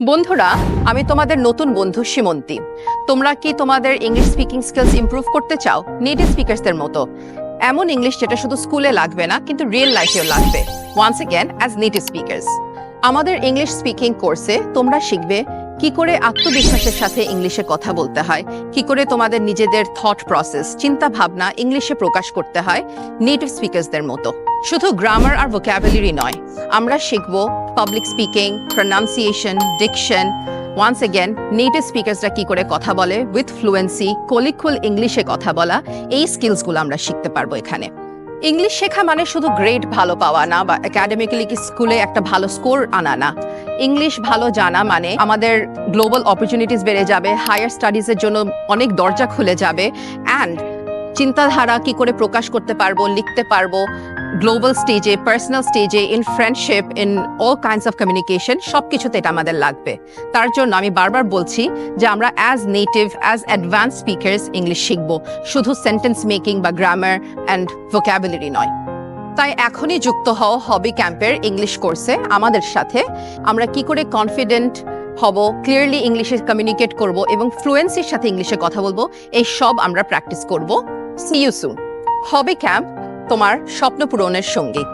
বন্ধুরা, আমি তোমাদের নতুন বন্ধু সীমন্তী তোমরা কি তোমাদের ইংলিশ স্পিকিং স্কিলস ইম্প্রুভ করতে চাও? নেটিভ স্পিকার্সদের মতো। এমন ইংলিশ যেটা শুধু স্কুলে লাগবে না, কিন্তু রিয়েল লাইফেও লাগবে। Once again as native speakers আমাদের ইংলিশ স্পিকিং কোর্সে তোমরা শিখবে কি করে আত্মবিশ্বাসের সাথে ইংলিশে কথা বলতে হয়? কি করে তোমাদের নিজেদের থট প্রসেস চিন্তা ভাবনা ইংলিশে প্রকাশ করতে হয়? নেটিভ স্পিকার্সদের মতো। শুধু গ্রামার আর ভোক্যাবুলারি নয়, আমরা শিখব public speaking pronunciation diction once again native স্পিকার্সরা কি করে কথা বলে? উইথ ফ্লুয়েন্সি কলিকুল ইংলিশে কথা বলা, এই স্কিলসগুলো আমরা শিখতে পারব এখানে। ইংলিশ শেখা মানে শুধু গ্রেড ভালো পাওয়া না বা একাডেমিক্যালি স্কুলে একটা ভালো স্কোর আনা না। ইংলিশ ভালো জানা মানে আমাদের গ্লোবাল অপরচুনিটিস বেড়ে যাবে হায়ার স্টাডিজের জন্য অনেক দরজা খুলে যাবে অ্যান্ড চিন্তাধারা কি করে প্রকাশ করতে পারব, লিখতে পারব গ্লোবাল স্টেজে পার্সোনাল স্টেজে in friendship in all kinds of communication সব কিছুতে এটা আমাদের লাগবে। তার জন্য আমি বারবার বলছি যে আমরা as native as advance speakers English শিখব, শুধু সেন্টেন্স মেকিং বা গ্রামার অ্যান্ড ভোক্যাবুলারি নয়। তাই এখনই যুক্ত হও হবি ক্যাম্পের ইংলিশ কোর্সে আমাদের সাথে। আমরা কি করে কনফিডেন্ট হব ক্লিয়ারলি ইংলিশে কমিউনিকেট করব এবং ফ্লুয়েন্সির সাথে ইংলিশে কথা বলব, এই সব আমরা প্র্যাকটিস করব। See you soon hobby camp তোমার স্বপ্ন পূরণের সঙ্গী।